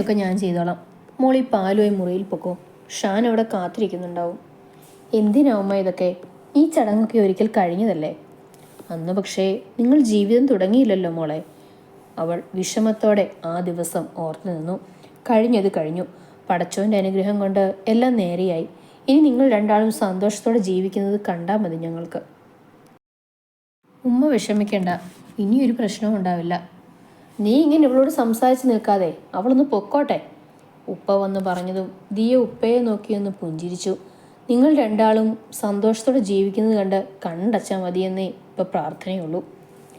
ബാക്കിയൊക്കെ ഞാൻ ചെയ്തോളാം. മോളി പാലുമായി മുറിയിൽ പൊക്കോ. ഷാൻ അവിടെ കാത്തിരിക്കുന്നുണ്ടാവും. എന്തിനാ ഉമ്മ ഇതൊക്കെ? ഈ ചടങ്ങൊക്കെ ഒരിക്കൽ കഴിഞ്ഞതല്ലേ? അന്ന് പക്ഷേ നിങ്ങൾ ജീവിതം തുടങ്ങിയില്ലല്ലോ മോളെ. അവൾ വിഷമത്തോടെ ആ ദിവസം ഓർത്തു നിന്നു. കഴിഞ്ഞത് കഴിഞ്ഞു. പടച്ചോന്റെ അനുഗ്രഹം കൊണ്ട് എല്ലാം നേരെയായി. ഇനി നിങ്ങൾ രണ്ടാളും സന്തോഷത്തോടെ ജീവിക്കുന്നത് കണ്ടാൽ മതി ഞങ്ങൾക്ക്. ഉമ്മ വിഷമിക്കേണ്ട. ഇനിയൊരു പ്രശ്നവും ഉണ്ടാവില്ല. നീ ഇങ്ങനെ ഇവളോട് സംസാരിച്ച് നിൽക്കാതെ അവളൊന്ന് പൊക്കോട്ടെ. ഉപ്പ വന്ന് പറഞ്ഞതും ദിയ ഉപ്പയെ നോക്കിയൊന്ന് പുഞ്ചിരിച്ചു. നിങ്ങൾ രണ്ടാളും സന്തോഷത്തോടെ ജീവിക്കുന്നത് കണ്ട് കണ്ടച്ചാൽ മതിയെന്നേ ഇപ്പം പ്രാർത്ഥനയുള്ളൂ.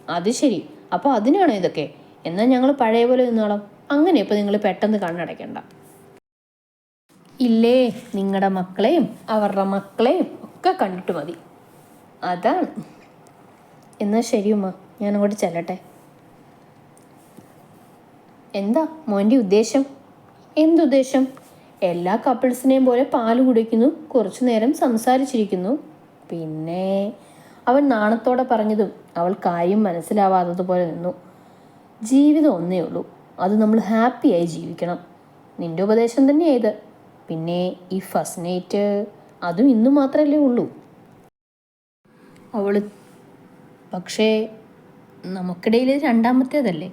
അത് ശരി. അപ്പോൾ അതിനാണോ ഇതൊക്കെ? എന്നാൽ ഞങ്ങൾ പഴയ പോലെ നിന്നോളാം. അങ്ങനെ ഇപ്പം നിങ്ങൾ പെട്ടെന്ന് കണ്ണടയ്ക്കണ്ട. ഇല്ലേ നിങ്ങളുടെ മക്കളെയും അവരുടെ മക്കളെയും ഒക്കെ കണ്ടിട്ട് മതി. അതാണ്. എന്നാൽ ശരി ഉമ്മ. ഞാൻ അങ്ങോട്ട് ചെല്ലട്ടെ. എന്താ മോന്റെ ഉദ്ദേശം? എന്തുദ്ദേശം? എല്ലാ കപ്പിൾസിനെയും പോലെ പാൽ കുടിക്കുന്നു കുറച്ചു നേരം സംസാരിച്ചിരിക്കുന്നു. പിന്നെ അവൻ നാണത്തോടെ പറഞ്ഞതും അവൾ കാര്യം മനസ്സിലാവാത്തതുപോലെ നിന്നു. ജീവിതം ഒന്നേ ഉള്ളൂ. അത് നമ്മൾ ഹാപ്പിയായി ജീവിക്കണം. നിന്റെ ഉപദേശം തന്നെയാ ഇത് പിന്നെ ഈ ഫസ്റ്റ് അതും ഇന്ന് മാത്രമല്ലേ ഉള്ളൂ. അവൾ പക്ഷേ നമുക്കിടയിൽ രണ്ടാമത്തേതല്ലേ?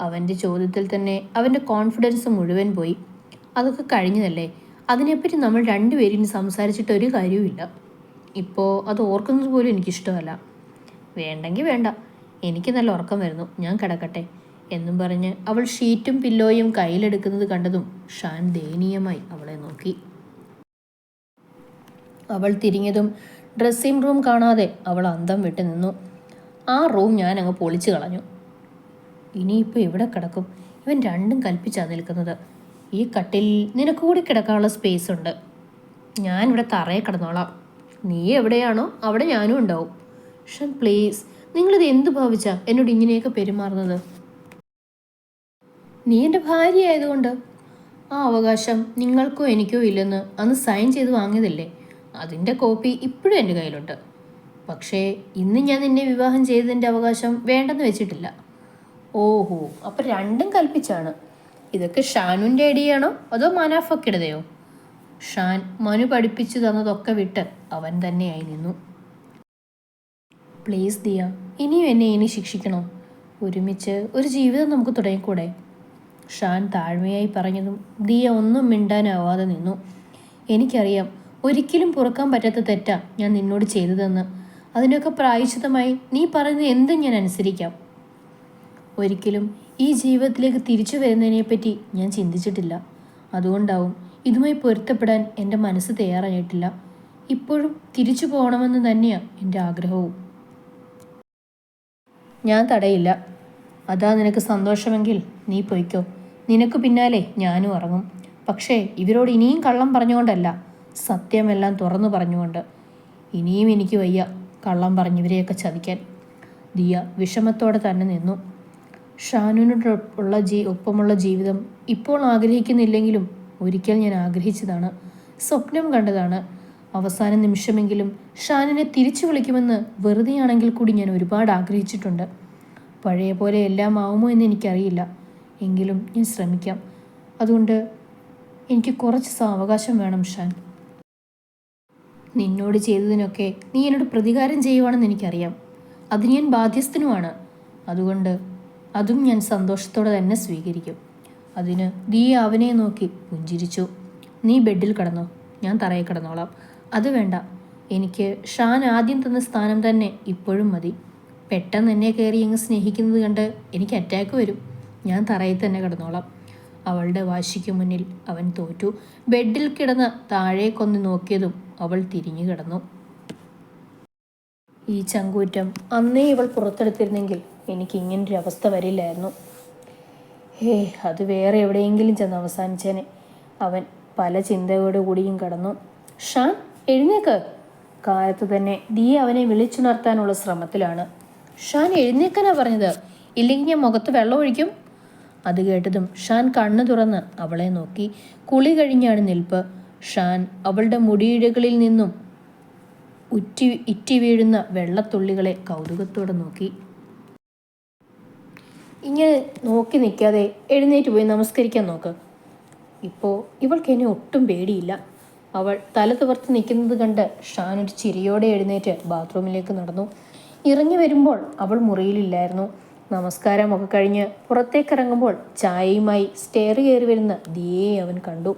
അവന്റെ ചോദ്യത്തിൽ തന്നെ അവന്റെ കോൺഫിഡൻസ് മുഴുവൻ പോയി. അതൊക്കെ കഴിഞ്ഞതല്ലേ? അതിനെപ്പറ്റി നമ്മൾ രണ്ടുപേരും സംസാരിച്ചിട്ട് ഒരു കാര്യവുമില്ല. ഇപ്പോൾ അത് ഓർക്കുന്നത് പോലും എനിക്കിഷ്ടമല്ല. വേണ്ടെങ്കിൽ വേണ്ട. എനിക്ക് നല്ല ഉറക്കം വരുന്നു. ഞാൻ കിടക്കട്ടെ എന്നും പറഞ്ഞ് അവൾ ഷീറ്റും പില്ലോയും കയ്യിലെടുക്കുന്നത് കണ്ടതും ഷാൻ ദയനീയമായി അവളെ നോക്കി. അവൾ തിരിഞ്ഞതും ഡ്രസ്സിംഗ് റൂം കാണാതെ അവൾ അന്തം വിട്ട് നിന്നു. ആ റൂം ഞാൻ അങ്ങ് പൊളിച്ചു കളഞ്ഞു. ഇനിയിപ്പോൾ എവിടെ കിടക്കും? ഇവൻ രണ്ടും കൽപ്പിച്ചാ നിൽക്കുന്നത്. ഈ കട്ടിൽ നിനക്ക് കൂടി കിടക്കാനുള്ള സ്പേസ് ഉണ്ട്. ഞാൻ ഇവിടെ തറയെ കിടന്നോളാം. നീ എവിടെയാണോ അവിടെ ഞാനും ഉണ്ടാവും. ഷൻ പ്ലീസ് നിങ്ങളിത് എന്ത് ഭാവിച്ചാ എന്നോട് ഇങ്ങനെയൊക്കെ പെരുമാറുന്നത്? നീ എന്റെ ഭാര്യ ആയതുകൊണ്ട്? ആ അവകാശം നിങ്ങൾക്കോ എനിക്കോ ഇല്ലെന്ന് അന്ന് സൈൻ ചെയ്ത് വാങ്ങിയതല്ലേ? അതിന്റെ കോപ്പി ഇപ്പോഴും എന്റെ കയ്യിലുണ്ട്. പക്ഷേ ഇന്ന് ഞാൻ നിന്നെ വിവാഹം ചെയ്തതിന്റെ അവകാശം വേണ്ടെന്ന് വെച്ചിട്ടില്ല. ഓഹോ അപ്പം രണ്ടും കൽപ്പിച്ചാണ്. ഇതൊക്കെ ഷാനുവിന്റെ ഐഡിയയാണോ? അതോ മനാഫക്കിടതയോ? ഷാൻ മനു പഠിപ്പിച്ചു തന്നതൊക്കെ വിട്ട് അവൻ തന്നെയായി നിന്നു. പ്ലീസ് ദിയ ഇനിയും എന്നെ ഇനി ശിക്ഷിക്കണോ? ഒരുമിച്ച് ഒരു ജീവിതം നമുക്ക് തുടങ്ങിക്കൂടെ? ഷാൻ താഴ്മയായി പറഞ്ഞതും ദിയ ഒന്നും മിണ്ടാനാവാതെ നിന്നു. എനിക്കറിയാം ഒരിക്കലും പുറക്കാൻ പറ്റാത്ത തെറ്റാ ഞാൻ നിന്നോട് ചെയ്തതെന്ന്. അതിനൊക്കെ പ്രായശിതമായി നീ പറയുന്നത് എന്തും ഞാൻ അനുസരിക്കാം. ഒരിക്കലും ഈ ജീവിതത്തിലേക്ക് തിരിച്ചു വരുന്നതിനെപ്പറ്റി ഞാൻ ചിന്തിച്ചിട്ടില്ല. അതുകൊണ്ടാവും ഇതുമായി പൊരുത്തപ്പെടാൻ എന്റെ മനസ്സ് തയ്യാറായിട്ടില്ല. ഇപ്പോഴും തിരിച്ചു പോകണമെന്ന് തന്നെയാണ് എന്റെ ആഗ്രഹവും. ഞാൻ തടയില്ല. അതാ നിനക്ക് സന്തോഷമെങ്കിൽ നീ പൊയ്ക്കോ. നിനക്ക് പിന്നാലെ ഞാനും ഇറങ്ങും. പക്ഷേ ഇവരോട് ഇനിയും കള്ളം പറഞ്ഞുകൊണ്ടല്ല സത്യമെല്ലാം തുറന്നു പറഞ്ഞുകൊണ്ട്. ഇനിയും എനിക്ക് വയ്യ കള്ളം പറഞ്ഞിവരെയൊക്കെ ചതിക്കാൻ. ദിയ വിഷമത്തോടെ തന്നെ നിന്നു. ഷാനുവിനോടൊപ്പമുള്ള ജീ ഒപ്പമുള്ള ജീവിതം ഇപ്പോൾ ആഗ്രഹിക്കുന്നില്ലെങ്കിലും ഒരിക്കൽ ഞാൻ ആഗ്രഹിച്ചതാണ്. സ്വപ്നം കണ്ടതാണ്. അവസാന നിമിഷമെങ്കിലും ഷാനിനെ തിരിച്ചു വിളിക്കുമെന്ന് വെറുതെയാണെങ്കിൽ കൂടി ഞാൻ ഒരുപാട് ആഗ്രഹിച്ചിട്ടുണ്ട്. പഴയ പോലെ എല്ലാം ആവുമോ എന്ന് എനിക്കറിയില്ല. എങ്കിലും ഞാൻ ശ്രമിക്കാം. അതുകൊണ്ട് എനിക്ക് കുറച്ച് സാവകാശം വേണം ഷാൻ. നിന്നോട് ചെയ്തതിനൊക്കെ നീ എന്നോട് പ്രതികാരം ചെയ്യുവാണെന്ന് എനിക്കറിയാം. അതിന് ഞാൻ ബാധ്യസ്ഥനുമാണ്. അതുകൊണ്ട് അതും ഞാൻ സന്തോഷത്തോടെ തന്നെ സ്വീകരിക്കും. അതിന് നീ അവനെ നോക്കി പുഞ്ചിരിച്ചു. നീ ബെഡിൽ കിടന്നോ. ഞാൻ തറയിൽ കിടന്നോളാം. അത് വേണ്ട. എനിക്ക് ഷാൻ ആദ്യം തന്ന സ്ഥാനം തന്നെ ഇപ്പോഴും മതി. പെട്ടെന്ന് എന്നെ കയറി അങ്ങ് സ്നേഹിക്കുന്നത് കണ്ട് എനിക്ക് അറ്റാക്ക് വരും. ഞാൻ തറയിൽ തന്നെ കിടന്നോളാം. അവളുടെ വാശിക്ക് മുന്നിൽ അവൻ തോറ്റു. ബെഡിൽ കിടന്ന് താഴേക്കൊന്ന് നോക്കിയതും അവൾ തിരിഞ്ഞു കിടന്നു. ഈ ചങ്കൂറ്റം അന്നേ ഇവൾ പുറത്തെടുത്തിരുന്നെങ്കിൽ എനിക്ക് ഇങ്ങനൊരു അവസ്ഥ വരില്ലായിരുന്നു. ഹേ അത് വേറെ എവിടെയെങ്കിലും ചെന്ന് അവസാനിച്ചേനെ. അവൻ പല ചിന്തയോടുകൂടിയും കടന്നു. ഷാൻ എഴുന്നേക്ക്. കാലത്ത് തന്നെ ദീ അവനെ വിളിച്ചുണർത്താനുള്ള ശ്രമത്തിലാണ്. ഷാൻ എഴുന്നേക്കാനാ പറഞ്ഞത്? ഇല്ലെങ്കിൽ ഞാൻ മുഖത്ത് വെള്ളം ഒഴിക്കും? അത് കേട്ടതും ഷാൻ കണ്ണു തുറന്ന് അവളെ നോക്കി. കുളി കഴിഞ്ഞാണ് നിൽപ്പ്. ഷാൻ അവളുടെ മുടിയിഴകളിൽ നിന്നും ഉറ്റി ഇറ്റി വീഴുന്ന വെള്ളത്തുള്ളികളെ കൗതുകത്തോടെ നോക്കി. ഇങ്ങനെ നോക്കി നിൽക്കാതെ എഴുന്നേറ്റ് പോയി നമസ്കരിക്കാൻ നോക്ക്. ഇപ്പോൾ ഇവൾക്ക് എന്നെ ഒട്ടും പേടിയില്ല. അവൾ തല തുവർത്ത് നിൽക്കുന്നത് കണ്ട് ഷാൻ ഒരു ചിരിയോടെ എഴുന്നേറ്റ് ബാത്റൂമിലേക്ക് നടന്നു. ഇറങ്ങി വരുമ്പോൾ അവൾ മുറിയിലില്ലായിരുന്നു. നമസ്കാരമൊക്കെ കഴിഞ്ഞ് പുറത്തേക്ക് ഇറങ്ങുമ്പോൾ ചായയുമായി സ്റ്റെയർ കയറി വരുന്ന ദിയെ അവൻ കണ്ടു.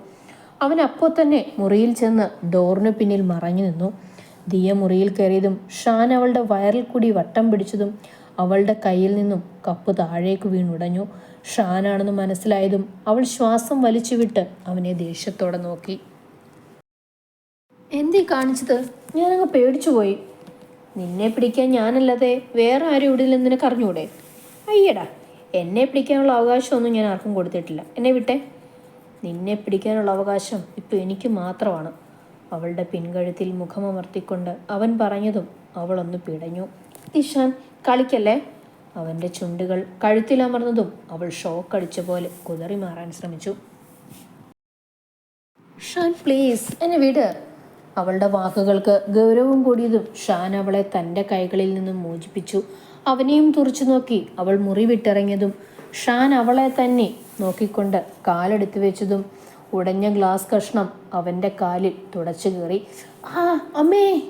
അവൻ അപ്പോൾ തന്നെ മുറിയിൽ ചെന്ന് ഡോറിന് പിന്നിൽ മറഞ്ഞു നിന്നു. ദിയ മുറിയിൽ കയറിയതും ഷാൻ അവളുടെ വയറിൽ കൂടി വട്ടം പിടിച്ചതും അവളുടെ കയ്യിൽ നിന്നും കപ്പ് താഴേക്ക് വീണുടഞ്ഞു. ഷാനാണെന്ന് മനസ്സിലായതും അവൾ ശ്വാസം വലിച്ചുവിട്ട് അവനെ ദേഷ്യത്തോടെ നോക്കി. എന്തീ കാണിച്ചത്? ഞാനങ്ങ് പേടിച്ചുപോയി നിന്നെ പിടിക്കാൻ ഞാനല്ലാതെ വേറെ ആരും ഇവിടെ നിന്ന് നിനക്ക് അറിഞ്ഞൂടെ? അയ്യടാ എന്നെ പിടിക്കാനുള്ള അവകാശമൊന്നും ഞാൻ ആർക്കും കൊടുത്തിട്ടില്ല. എന്നെ വിട്ടെ. നിന്നെ പിടിക്കാനുള്ള അവകാശം ഇപ്പോൾ എനിക്ക് മാത്രമാണ്. അവളുടെ പിൻകഴുത്തിൽ മുഖമമർത്തിക്കൊണ്ട് അവൻ പറഞ്ഞതും അവളൊന്ന് പിടഞ്ഞു. ഇഷാൻ കളിക്കല്ലേ? അവന്റെ ചുണ്ടുകൾ കഴുത്തിലമർന്നതും അവൾ ഷോക്കടിച്ച പോലെ കുതറി മാറാൻ ശ്രമിച്ചു. ഷാൻ പ്ലീസ് എന്നെ വിട്. അവളുടെ വാക്കുകൾക്ക് ഗൗരവം കൂടിയതും ഷാൻ അവളെ തന്റെ കൈകളിൽ നിന്നും മോചിപ്പിച്ചു. അവനെയും തുറച്ചു നോക്കി അവൾ മുറി വിട്ടിറങ്ങിയതും ഷാൻ അവളെ തന്നെ നോക്കിക്കൊണ്ട് കാലെടുത്തു വെച്ചതും ഉടഞ്ഞ ഗ്ലാസ് കഷ്ണം അവന്റെ കാലിൽ തുടച്ചു കയറി ആ അമ്മേ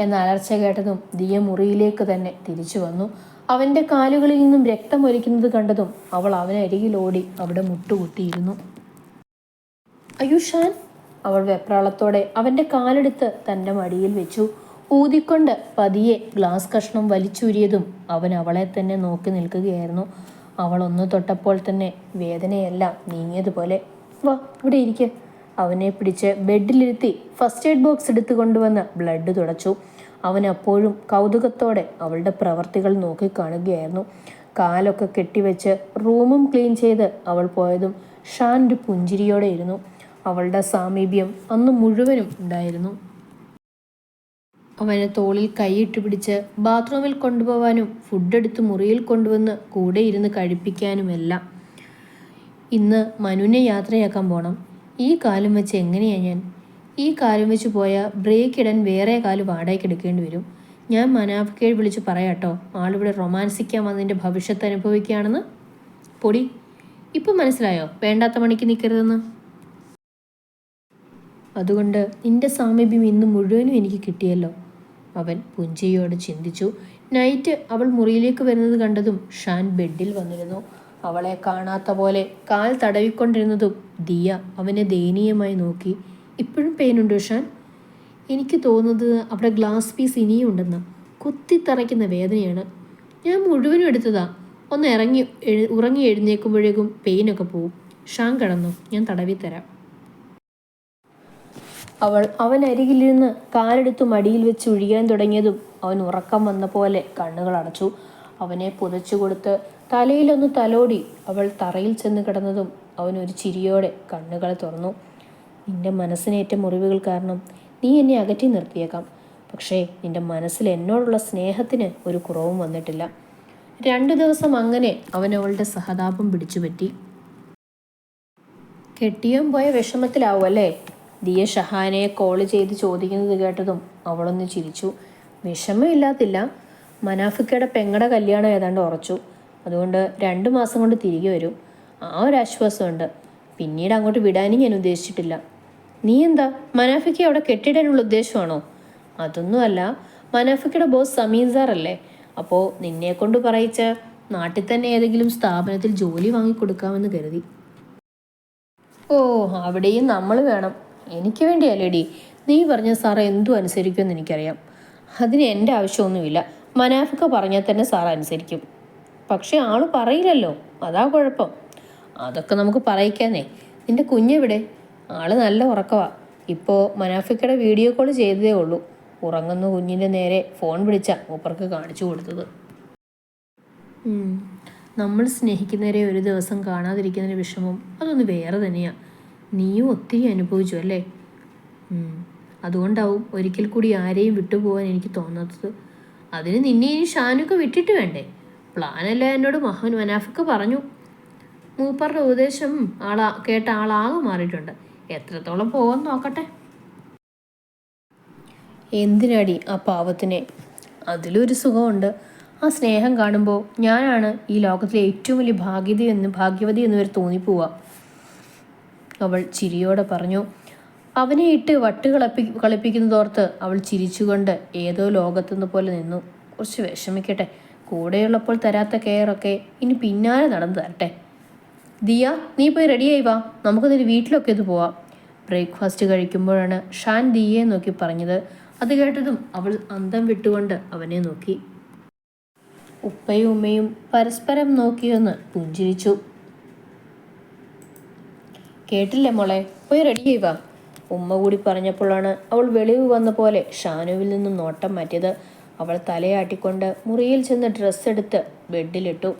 എന്ന അലർച്ച കേട്ടതും ദിയ മുറിയിലേക്ക് തന്നെ തിരിച്ചു വന്നു. അവന്റെ കാലുകളിൽ നിന്നും രക്തം ഒലിക്കുന്നത് കണ്ടതും അവൾ അവനരികിലോടി അവിടെ മുട്ടുകുത്തിയിരുന്നു. അയുഷാൻ അവൾ വെപ്രാളത്തോടെ അവന്റെ കാലെടുത്ത് തന്റെ മടിയിൽ വെച്ചു. ഊതിക്കൊണ്ട് പതിയെ ഗ്ലാസ് കഷ്ണം വലിച്ചൂരിയതും അവൻ അവളെ തന്നെ നോക്കി നിൽക്കുകയായിരുന്നു. അവൾ ഒന്ന് തൊട്ടപ്പോൾ തന്നെ വേദനയെല്ലാം നീങ്ങിയതുപോലെ വാ ഇവിടെ ഇരിക്ക്. അവനെ പിടിച്ച് ബെഡിലിരുത്തി ഫസ്റ്റ് എയ്ഡ് ബോക്സ് എടുത്തു കൊണ്ടുവന്ന് ബ്ലഡ് തുടച്ചു. അവൻ അപ്പോഴും കൗതുകത്തോടെ അവളുടെ പ്രവർത്തികൾ നോക്കിക്കാണുകയായിരുന്നു കാലൊക്കെ കെട്ടിവെച്ച് റൂമും ക്ലീൻ ചെയ്ത് അവൾ പോയതും ഷാൻ ഒരു പുഞ്ചിരിയോടെ ഇരുന്നു. അവളുടെ സാമീപ്യം അന്ന് മുഴുവനും ഉണ്ടായിരുന്നു. അവനെ തോളിൽ കൈയിട്ട് പിടിച്ച് ബാത്റൂമിൽ കൊണ്ടുപോവാനും ഫുഡ് എടുത്ത് മുറിയിൽ കൊണ്ടുവന്ന് കൂടെ ഇരുന്ന് കഴിപ്പിക്കാനുമെല്ലാം ഇന്ന് മനുവിനെ യാത്രയാക്കാൻ പോകണം ഈ കാലും വെച്ച് എങ്ങനെയാണ് ഞാൻ? ഈ കാലും വെച്ച് പോയാൽ ബ്രേക്ക് ഇടാൻ വേറെ കാൽ വാടകയ്ക്ക് എടുക്കേണ്ടി വരും. ഞാൻ മനാഫിക്കേഴ് വിളിച്ച് പറയാട്ടോ ആളിവിടെ റൊമാൻസിക്കാൻ വന്നതിന്റെ ഭവിഷ്യത്ത് അനുഭവിക്കുകയാണെന്ന്? പൊടി ഇപ്പം മനസ്സിലായോ? വേണ്ടാത്ത മണിക്ക് നിൽക്കരുതെന്ന് അതുകൊണ്ട് നിന്റെ സാമീപ്യം ഇന്ന് മുഴുവനും എനിക്ക് കിട്ടിയല്ലോ. അവൻ പുഞ്ചയോട് ചിന്തിച്ചു. നൈറ്റ് അവൾ മുറിയിലേക്ക് വരുന്നത് കണ്ടതും ഷാൻ ബെഡിൽ വന്നിരുന്നു. അവളെ കാണാത്ത പോലെ കാൽ തടവിക്കൊണ്ടിരുന്നതും ദിയ അവനെ ദയനീയമായി നോക്കി. ഇപ്പോഴും പെയിനുണ്ട് ഷാൻ? എനിക്ക് തോന്നുന്നത് അവിടെ ഗ്ലാസ് പീസ് ഇനിയും ഉണ്ടെന്ന് കുത്തിത്തറയ്ക്കുന്ന വേദനയാണ്. ഞാൻ മുഴുവനും എടുത്തതാ. ഒന്ന് ഇറങ്ങി ഉറങ്ങി എഴുന്നേക്കുമ്പോഴേക്കും പെയിനൊക്കെ പോവും. ഷാൻ കിടന്നു. ഞാൻ തടവി തരാം. അവൾ അവൻ അരികിലിരുന്ന് കാലെടുത്ത് മടിയിൽ വെച്ച് ഒഴിയാൻ തുടങ്ങിയതും അവൻ ഉറക്കം വന്ന പോലെ കണ്ണുകൾ അടച്ചു. അവനെ പുതച്ചു കൊടുത്ത് തലയിലൊന്ന് തലോടി അവൾ തറയിൽ ചെന്ന് കിടന്നതും അവൻ ഒരു ചിരിയോടെ കണ്ണുകൾ തുറന്നു. നിന്റെ മനസ്സിനേറ്റ മുറിവുകൾ കാരണം നീ എന്നെ അകറ്റി നിർത്തിയേക്കാം. പക്ഷേ നിന്റെ മനസ്സിൽ എന്നോടുള്ള സ്നേഹത്തിന് ഒരു കുറവും വന്നിട്ടില്ല. രണ്ടു ദിവസം അങ്ങനെ അവൻ അവളുടെ സഹതാപം പിടിച്ചുപറ്റി. കെട്ടിയും പോയ വിഷമത്തിലാവും അല്ലേ? ദിയ ഷഹാനയെ കോൾ ചെയ്ത് ചോദിക്കുന്നത് കേട്ടതും അവളൊന്ന് ചിരിച്ചു. വിഷമമില്ലാത്തില്ല. മനാഫിക്കയുടെ പെങ്ങടെ കല്യാണം ഏതാണ്ട് ഉറച്ചു. അതുകൊണ്ട് രണ്ട് മാസം കൊണ്ട് തിരികെ വരും. ആ ഒരു ആശ്വാസമുണ്ട് പിന്നീട് അങ്ങോട്ട് വിടാനും ഞാൻ ഉദ്ദേശിച്ചിട്ടില്ല. നീ എന്താ? മനാഫിക്ക് അവിടെ കെട്ടിടാനുള്ള ഉദ്ദേശമാണോ? അതൊന്നുമല്ല. മനാഫിക്കയുടെ ബോസ് സമീൻ അല്ലേ അപ്പോൾ നിന്നെ കൊണ്ട് പറയിച്ച നാട്ടിൽ തന്നെ ഏതെങ്കിലും സ്ഥാപനത്തിൽ ജോലി വാങ്ങിക്കൊടുക്കാമെന്ന് കരുതി. ഓ അവിടെയും നമ്മൾ വേണം. എനിക്ക് വേണ്ടിയല്ലേടി? നീ പറഞ്ഞ സാറ് എന്തു അനുസരിക്കുമെന്ന് എനിക്കറിയാം. അതിന് എന്റെ ആവശ്യമൊന്നുമില്ല. മനാഫിക്ക പറഞ്ഞാൽ തന്നെ സാർ അനുസരിക്കും. പക്ഷെ ആൾ പറയില്ലല്ലോ. അതാ കുഴപ്പം. അതൊക്കെ നമുക്ക് പറയിക്കാന്നേ. നിന്റെ കുഞ്ഞെവിടെ? ആൾ നല്ല ഉറക്കവാ. ഇപ്പോൾ മനാഫിക്കയുടെ വീഡിയോ കോൾ ചെയ്തതേ ഉള്ളൂ. ഉറങ്ങുന്ന കുഞ്ഞിന്റെ നേരെ ഫോൺ വിളിച്ച മൂപ്പർക്ക് കാണിച്ചു കൊടുത്തത്. നമ്മൾ സ്നേഹിക്കുന്നവരെ ഒരു ദിവസം കാണാതിരിക്കുന്നതിന് വിഷമം അതൊന്ന് വേറെ തന്നെയാണ് നീയും ഒത്തിരി അനുഭവിച്ചു അല്ലേ. അതുകൊണ്ടാവും ഒരിക്കൽ കൂടി ആരെയും വിട്ടുപോകാൻ എനിക്ക് തോന്നാത്തത്. അതിന് നിന്നെയും ഷാനൊക്കെ വിട്ടിട്ട് വേണ്ടേ? പ്ലാനല്ല എന്നോട് മഹൻ മനാഫക്ക് പറഞ്ഞു. മൂപ്പറുടെ ഉപദേശം ആളാ കേട്ട ആളാകെ മാറിയിട്ടുണ്ട്. എത്രത്തോളം പോകാൻ നോക്കട്ടെ. എന്തിനടി ആ പാവത്തിനെ? അതിലൊരു സുഖമുണ്ട്. ആ സ്നേഹം കാണുമ്പോൾ ഞാനാണ് ഈ ലോകത്തിലെ ഏറ്റവും വലിയ ഭാഗ്യത എന്ന് ഭാഗ്യവതി എന്ന് വരെ തോന്നിപ്പോവുക അവൾ ചിരിയോടെ പറഞ്ഞു അവനെ ഇട്ട് വട്ട് കളപ്പി കളിപ്പിക്കുന്നതോർത്ത് അവൾ ചിരിച്ചുകൊണ്ട് ഏതോ ലോകത്തുനിന്ന് പോലെ നിന്നു. കുറച്ച് വിഷമിക്കട്ടെ. കൂടെയുള്ളപ്പോൾ തരാത്ത കെയറൊക്കെ ഇനി പിന്നാലെ നടന്നു തരട്ടെ. ദിയ നീ പോയി റെഡിയായി വാ. നമുക്കൊന്നൊരു വീട്ടിലൊക്കെ ഇത് പോവാം. ബ്രേക്ക്ഫാസ്റ്റ് കഴിക്കുമ്പോഴാണ് ഷാൻ ദിയെ നോക്കി പറഞ്ഞത്. അത് കേട്ടതും അവൾ അന്തം വിട്ടുകൊണ്ട് അവനെ നോക്കി. ഉപ്പയും ഉമ്മയും പരസ്പരം നോക്കിയൊന്ന് പുഞ്ചിരിച്ചു. കേട്ടില്ലേ മോളെ? പോയി റെഡിയായി വാ. ഉമ്മ കൂടി പറഞ്ഞപ്പോഴാണ് അവൾ വെളിവ് വന്ന പോലെ ഷാനുവിൽ നിന്നും നോട്ടം മാറ്റിയത്. അവൾ തലയാട്ടിക്കൊണ്ട് മുറിയിൽ ചെന്ന് ഡ്രസ്സ് എടുത്ത് ബെഡിലിട്ടു.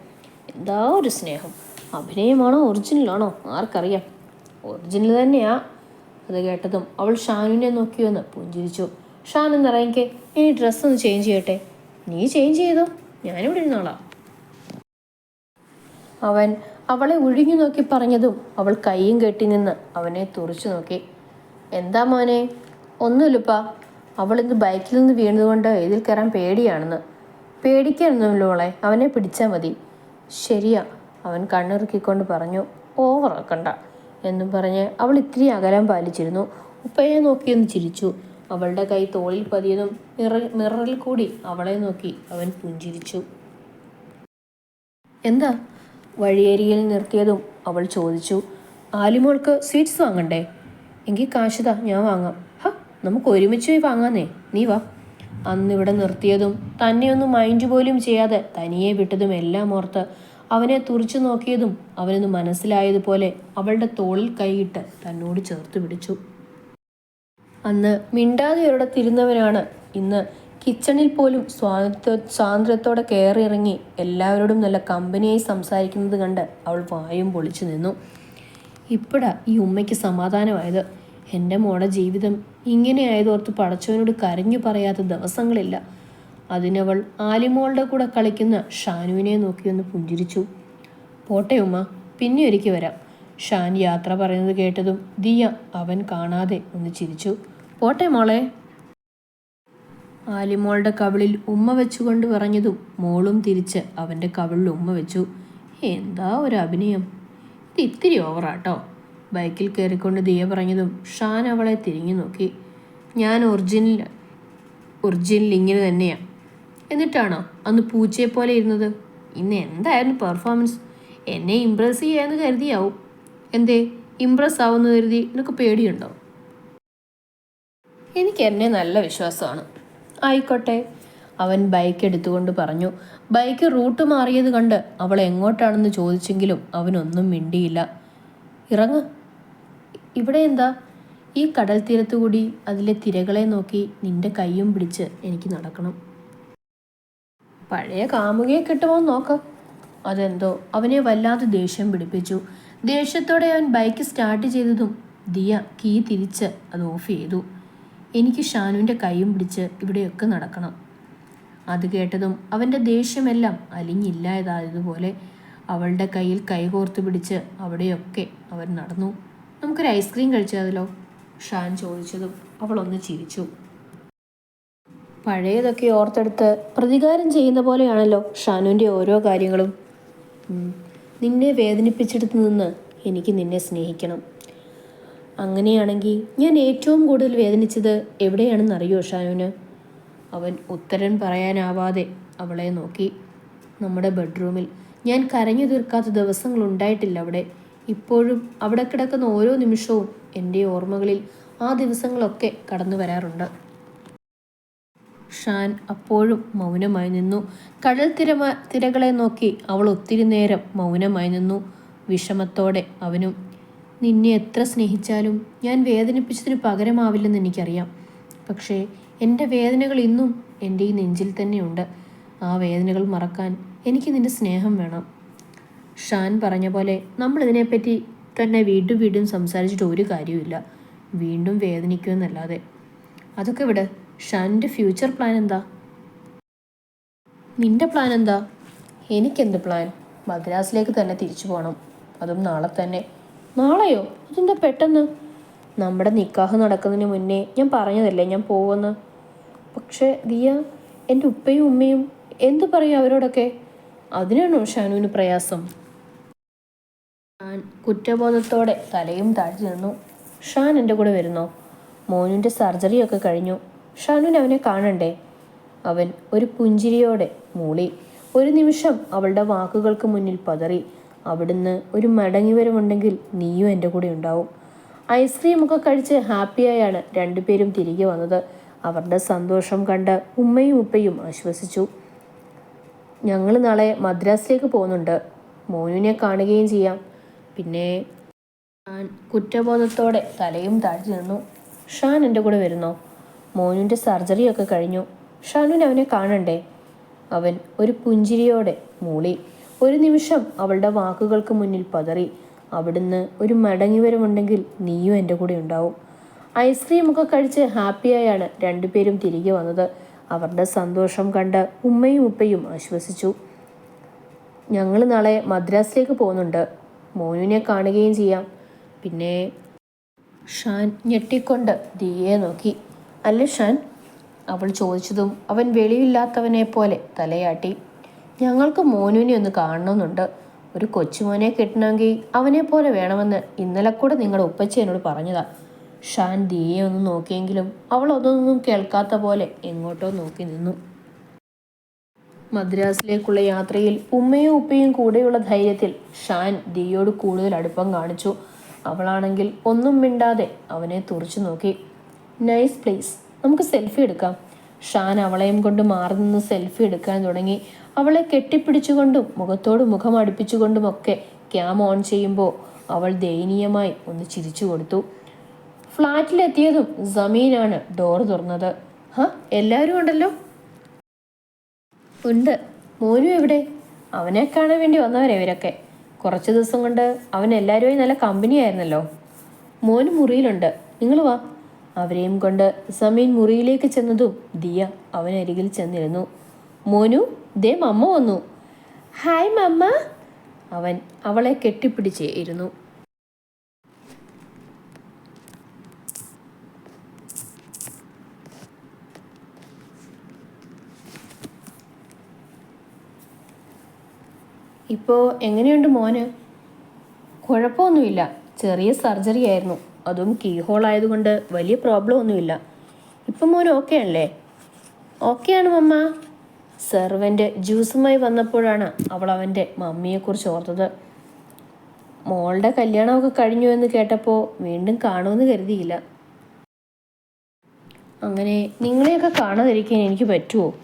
എന്താ ഒരു സ്നേഹം? അഭിനയമാണോ ഒറിജിനലാണോ ആർക്കറിയാം. ഒറിജിനൽ തന്നെയാ. അത് കേട്ടതും അവൾ ഷാനുവിനെ നോക്കിയൊന്ന് പുഞ്ചിരിച്ചു. ഷാൻ എന്നിറങ്ങിക്കേ ഇനി ഡ്രസ്സ് ഒന്ന് ചേഞ്ച് ചെയ്യട്ടെ. നീ ചേഞ്ച് ചെയ്തോ? ഞാനിവിടെ ഇരുന്നോളാം അവൻ അവളെ ഒഴിഞ്ഞു നോക്കി പറഞ്ഞതും അവൾ കൈയും കെട്ടി നിന്ന് അവനെ തുറച്ചു നോക്കി. എന്താ മോനെ? ഒന്നുമില്ലപ്പാ. അവൾ ഇന്ന് ബൈക്കിൽ നിന്ന് വീണതുകൊണ്ട് ഇതിൽ കയറാൻ പേടിയാണെന്ന്. പേടിക്കാനൊന്നുമില്ല മോളെ അവനെ പിടിച്ചാൽ മതി. ശരിയാ അവൻ കണ്ണിറുക്കിക്കൊണ്ട് പറഞ്ഞു ഓവറാക്കണ്ട എന്നും പറഞ്ഞ് അവൾ ഇത്തിരി അകലം പാലിച്ചിരുന്നു. ഉപ്പയെ നോക്കിയൊന്ന് ചിരിച്ചു. അവളുടെ കൈ തോളിൽ പതിയതും മിറ മിററിൽ കൂടി അവളെ നോക്കി അവൻ പുഞ്ചിരിച്ചു. എന്താ? വഴിയേരിയിൽ നിർത്തിയതും അവൾ ചോദിച്ചു. ആലിമോൾക്ക് സ്വീറ്റ്സ് വാങ്ങണ്ടേ? എങ്കിൽ കാശുതാ ഞാൻ വാങ്ങാം. നമുക്ക് ഒരുമിച്ച് പോയി വാങ്ങാന്നേ. നീ വാ. അന്ന് ഇവിടെ നിർത്തിയതും തന്നെ ഒന്നും മൈൻഡ് പോലും ചെയ്യാതെ തനിയെ വിട്ടതും എല്ലാം ഓർത്ത് അവനെ തുറിച്ചു നോക്കിയതും അവനൊന്ന് മനസ്സിലായതുപോലെ അവളുടെ തോളിൽ കൈയിട്ട് തന്നോട് ചേർത്ത് പിടിച്ചു. അന്ന് മിണ്ടാതെ ഒരിടത്തിരുന്നവനാണ്. ഇന്ന് കിച്ചണിൽ പോലും സ്വാതന്ത്ര്യ സ്വാതന്ത്ര്യത്തോടെ കയറിയിറങ്ങി എല്ലാവരോടും നല്ല കമ്പനിയായി സംസാരിക്കുന്നത് കണ്ട് അവൾ വായും പൊളിച്ചു നിന്നു. ഇപ്പോഴാണ് ഈ ഉമ്മയ്ക്ക് സമാധാനമായത്. എന്റെ മോടെ ജീവിതം ഇങ്ങനെ ആയതോർത്ത് പടച്ചവനോട് കരഞ്ഞു പറയാത്ത ദിവസങ്ങളില്ല. അതിനവൾ ആലിമോളുടെ കൂടെ കളിക്കുന്ന ഷാനുവിനെ നോക്കിയൊന്ന് പുഞ്ചിരിച്ചു. പോട്ടെ ഉമ്മ പിന്നെ ഒരിക്കൽ വരാം. ഷാൻ യാത്ര പറയുന്നത് കേട്ടതും ദിയ അവൻ കാണാതെ ഒന്ന് ചിരിച്ചു. പോട്ടെ മോളെ. ആലിമോളുടെ കവിളിൽ ഉമ്മ വെച്ചുകൊണ്ട് പറഞ്ഞതും മോളും തിരിച്ച് അവന്റെ കവിളിൽ ഉമ്മ വെച്ചു. എന്താ ഒരു അഭിനയം? ഇത് ഇത്തിരി ഓവറാട്ടോ ബൈക്കിൽ കയറിക്കൊണ്ട് ദിയ പറഞ്ഞതും ഷാൻ അവളെ തിരിഞ്ഞു നോക്കി. ഞാൻ ഒറിജിനൽ ഒറിജിനൽ ഇങ്ങനെ തന്നെയാണ് എന്നിട്ടാണോ അന്ന് പൂച്ചയെ പോലെ ഇരുന്നത്? ഇന്ന് എന്തായിരുന്നു പെർഫോമൻസ് എന്നെ ഇമ്പ്രസ് ചെയ്യാന്ന് കരുതിയാവും. എന്തേ ഇമ്പ്രസ് ആവുമെന്ന് കരുതി നിനക്ക് പേടിയുണ്ടോ? എനിക്ക് എന്നെ നല്ല വിശ്വാസമാണ്. ആയിക്കോട്ടെ അവൻ ബൈക്ക് എടുത്തുകൊണ്ട് പറഞ്ഞു. ബൈക്ക് റൂട്ട് മാറിയത് കണ്ട് അവൾ എങ്ങോട്ടാണെന്ന് ചോദിച്ചെങ്കിലും അവനൊന്നും മിണ്ടിയില്ല. ഇറങ്ങ്. ഇവിടെ എന്താ? ഈ കടൽ തീരത്തു കൂടി അതിലെ തിരകളെ നോക്കി നിന്റെ കൈയും പിടിച്ച് എനിക്ക് നടക്കണം. പഴയ കാമുകയെ കിട്ടുമോ നോക്ക്. അതെന്തോ അവനെ വല്ലാതെ ദേഷ്യം പിടിപ്പിച്ചു. ദേഷ്യത്തോടെ അവൻ ബൈക്ക് സ്റ്റാർട്ട് ചെയ്തതും ദിയ കീ തിരിച്ച് അത് ഓഫ് ചെയ്തു. എനിക്ക് ഷാനുവിന്റെ കൈയും പിടിച്ച് ഇവിടെയൊക്കെ നടക്കണം. അത് കേട്ടതും അവന്റെ ദേഷ്യമെല്ലാം അലിഞ്ഞില്ലായതായതുപോലെ അവളുടെ കയ്യിൽ കൈകോർത്ത് പിടിച്ച് അവിടെയൊക്കെ അവൻ നടന്നു. നമുക്കൊരു ഐസ്ക്രീം കഴിച്ചാലോ ഷാൻ ചോദിച്ചതും അവളൊന്ന് ചിരിച്ചു. പഴയതൊക്കെ ഓർത്തെടുത്ത് പ്രതികാരം ചെയ്യുന്ന പോലെയാണല്ലോ ഷാനുവിന്റെ ഓരോ കാര്യങ്ങളും. നിന്നെ വേദനിപ്പിച്ചെടുത്ത് നിന്ന് എനിക്ക് നിന്നെ സ്നേഹിക്കണം. അങ്ങനെയാണെങ്കിൽ ഞാൻ ഏറ്റവും കൂടുതൽ വേദനിച്ചത് എവിടെയാണെന്ന് അറിയോ ഷാനുവിന്? അവൻ ഉത്തരം പറയാനാവാതെ അവളെ നോക്കി. നമ്മുടെ ബെഡ്റൂമിൽ ഞാൻ കരഞ്ഞു തീർക്കാത്ത ദിവസങ്ങൾ ഉണ്ടായിട്ടില്ല അവിടെ. ഇപ്പോഴും അവിടെ കിടക്കുന്ന ഓരോ നിമിഷവും എന്റെ ഓർമ്മകളിൽ ആ ദിവസങ്ങളൊക്കെ കടന്നു വരാറുണ്ട്. ഷാൻ അപ്പോഴും മൗനമായി നിന്നു. കടൽ തിരമ തിരകളെ നോക്കി അവൾ ഒത്തിരി നേരം മൗനമായി നിന്നു. വിഷമത്തോടെ അവനും നിന്നെ എത്ര സ്നേഹിച്ചാലും ഞാൻ വേദനിപ്പിച്ചതിന് പകരമാവില്ലെന്ന് എനിക്കറിയാം. പക്ഷേ എന്റെ വേദനകൾ ഇന്നും എന്റെ ഈ നെഞ്ചിൽ തന്നെയുണ്ട്. ആ വേദനകൾ മറക്കാൻ എനിക്ക് നിന്റെ സ്നേഹം വേണം. ഷാൻ പറഞ്ഞ പോലെ നമ്മൾ ഇതിനെപ്പറ്റി തന്നെ വീണ്ടും വീണ്ടും സംസാരിച്ചിട്ട് ഒരു കാര്യവുമില്ല. വീണ്ടും വേദനിക്കുമെന്നല്ലാതെ. അതൊക്കെ ഇവിടെ ഷാനിന്റെ ഫ്യൂച്ചർ പ്ലാൻ എന്താ? നിന്റെ പ്ലാൻ എന്താ? എനിക്കെന്ത് പ്ലാൻ? മദ്രാസിലേക്ക് തന്നെ തിരിച്ചു പോകണം അതും നാളെ തന്നെ. നാളെയോ? അതെന്താ പെട്ടെന്ന്? നമ്മുടെ നിക്കാഹ് നടക്കുന്നതിന് മുന്നേ ഞാൻ പറഞ്ഞതല്ലേ ഞാൻ പോവെന്ന്? പക്ഷേ ദിയ എന്റെ ഉപ്പയും ഉമ്മയും എന്തു പറയും അവരോടൊക്കെ? അതിനാണോ ഷാനുവിന് പ്രയാസം? കുറ്റബോധത്തോടെ തലയും താഴ്ത്തി നിന്നു. ഷാൻ എന്റെ കൂടെ വരുന്നോ. മോനുന്റെ സർജറിയൊക്കെ കഴിഞ്ഞു. ഷാനുവിന് അവനെ കാണണ്ടേ? അവൻ ഒരു പുഞ്ചിരിയോടെ മൂളി. ഒരു നിമിഷം അവളുടെ വാക്കുകൾക്ക് മുന്നിൽ പതറി. അവിടുന്ന് ഒരു മടങ്ങിവരവുണ്ടെങ്കിൽ നീയും എന്റെ കൂടെ ഉണ്ടാവും. ഐസ്ക്രീമൊക്കെ കഴിച്ച് ഹാപ്പിയായാണ് രണ്ടുപേരും തിരികെ വന്നത്. അവരുടെ സന്തോഷം കണ്ട് ഉമ്മയും ഉപ്പയും ആശ്വസിച്ചു. ഞങ്ങൾ നാളെ മദ്രാസിലേക്ക് പോകുന്നുണ്ട്. മോനുവിനെ കാണുകയും ചെയ്യാം. പിന്നെ ഞാൻ കുറ്റബോധത്തോടെ തലയും താഴ്ത്തി നിന്നു. ഷാൻ എന്റെ കൂടെ വരുന്നോ? മോനുവിന്റെ സർജറിയൊക്കെ കഴിഞ്ഞു. ഷാനുവിന് അവനെ കാണണ്ടേ? അവൻ ഒരു പുഞ്ചിരിയോടെ മൂളി. ഒരു നിമിഷം അവളുടെ വാക്കുകൾക്ക് മുന്നിൽ പതറി. അവിടുന്ന് ഒരു മടങ്ങിവരവുണ്ടെങ്കിൽ നീയും എന്റെ കൂടെ ഉണ്ടാവും. ഐസ്ക്രീം ഒക്കെ കഴിച്ച് ഹാപ്പിയായാണ് രണ്ടുപേരും തിരികെ വന്നത്. അവരുടെ സന്തോഷം കണ്ട് ഉമ്മയും ഉപ്പയും ആശ്വസിച്ചു. ഞങ്ങൾ നാളെ മദ്രാസിലേക്ക് പോകുന്നുണ്ട്. മോനുവിനെ കാണുകയും ചെയ്യാം. പിന്നെ ഷാൻ ഞെട്ടിക്കൊണ്ട് ദിയെ നോക്കി. അല്ല ഷാൻ അവൾ ചോദിച്ചതും അവൻ വെളിയില്ലാത്തവനെ പോലെ തലയാട്ടി. ഞങ്ങൾക്ക് മോനുവിനെ ഒന്ന് കാണണമെന്നുണ്ട്. ഒരു കൊച്ചുമോനെ കിട്ടണമെങ്കിൽ അവനെ പോലെ വേണമെന്ന് ഇന്നലെ കൂടെ നിങ്ങളുടെ ഉപ്പച്ച എന്നോട് പറഞ്ഞതാ. ഷാൻ ദിയെ ഒന്ന് നോക്കിയെങ്കിലും അവൾ അതൊന്നും കേൾക്കാത്ത പോലെ എങ്ങോട്ടോ നോക്കി നിന്നു. മദ്രാസിലേക്കുള്ള യാത്രയിൽ ഉമ്മയും ഉപ്പയും കൂടെയുള്ള ധൈര്യത്തിൽ ഷാൻ ദിയോട് കൂടുതൽ അടുപ്പം കാണിച്ചു. അവളാണെങ്കിൽ ഒന്നും മിണ്ടാതെ അവനെ തുറച്ചു നോക്കി. നൈസ് പ്ലേസ് നമുക്ക് സെൽഫി എടുക്കാം. ഷാൻ അവളെയും കൊണ്ട് മാറി നിന്ന് സെൽഫി എടുക്കാൻ തുടങ്ങി. അവളെ കെട്ടിപ്പിടിച്ചുകൊണ്ടും മുഖത്തോട് മുഖം അടുപ്പിച്ചുകൊണ്ടുമൊക്കെ ക്യാം ഓൺ ചെയ്യുമ്പോൾ അവൾ ദയനീയമായി ഒന്ന് ചിരിച്ചു കൊടുത്തു. ഫ്ലാറ്റിലെത്തിയതും സമീനാണ് ഡോർ തുറന്നത്. ഹ എല്ലാവരും ഉണ്ടല്ലോ? ഉണ്ട്. മോനു എവിടെ? അവനെ കാണാൻ വേണ്ടി വന്നവരെ ഇവരൊക്കെ. കുറച്ച് ദിവസം കൊണ്ട് അവൻ എല്ലാവരുമായി നല്ല കമ്പനി ആയിരുന്നല്ലോ. മോന് മുറിയിലുണ്ട്. നിങ്ങൾ വാ. അവരെയും കൊണ്ട് സമീൻ മുറിയിലേക്ക് ചെന്നതും ദിയ അവനരികിൽ ചെന്നിരുന്നു. മോനു ദേ മമ്മ വന്നു. Hi mama. അവൻ അവളെ കെട്ടിപ്പിടിച്ച് ഇരുന്നു. ഇപ്പോൾ എങ്ങനെയുണ്ട് മോന്? കുഴപ്പമൊന്നുമില്ല. ചെറിയ സർജറി ആയിരുന്നു. അതും കീഹോൾ ആയതുകൊണ്ട് വലിയ പ്രോബ്ലം ഒന്നുമില്ല ഇപ്പം മോൻ ഓക്കെ അല്ലേ? ഓക്കെയാണ് മമ്മ. സെർവന്റ് ജ്യൂസുമായി വന്നപ്പോഴാണ് അവൾ അവന്റെ മമ്മിയെക്കുറിച്ച് ഓർത്തത്. മോളുടെ കല്യാണമൊക്കെ കഴിഞ്ഞു എന്ന് കേട്ടപ്പോൾ വീണ്ടും കാണുമെന്ന് കരുതിയില്ല. അങ്ങനെ നിങ്ങളെയൊക്കെ കാണാതിരിക്കാൻ എനിക്ക് പറ്റുമോ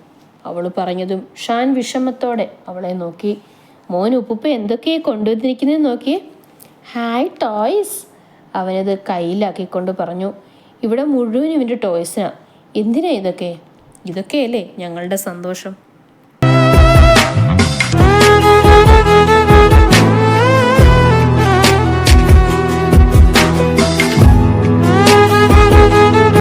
അവൾ പറഞ്ഞതും ഷാൻ വിഷമത്തോടെ അവളെ നോക്കി. മോൻ ഉപ്പുപ്പ എന്തൊക്കെയാ കൊണ്ടുവന്നിരിക്കുന്നത് നോക്കിയേ. ഹായ് ടോയ്സ് അവനത് കയ്യിലാക്കിക്കൊണ്ട് പറഞ്ഞു. ഇവിടെ മുഴുവൻ ഇവന്റെ ടോയ്സിനാണ് എന്തിനാ ഇതൊക്കെ? ഇതൊക്കെയല്ലേ ഞങ്ങളുടെ സന്തോഷം.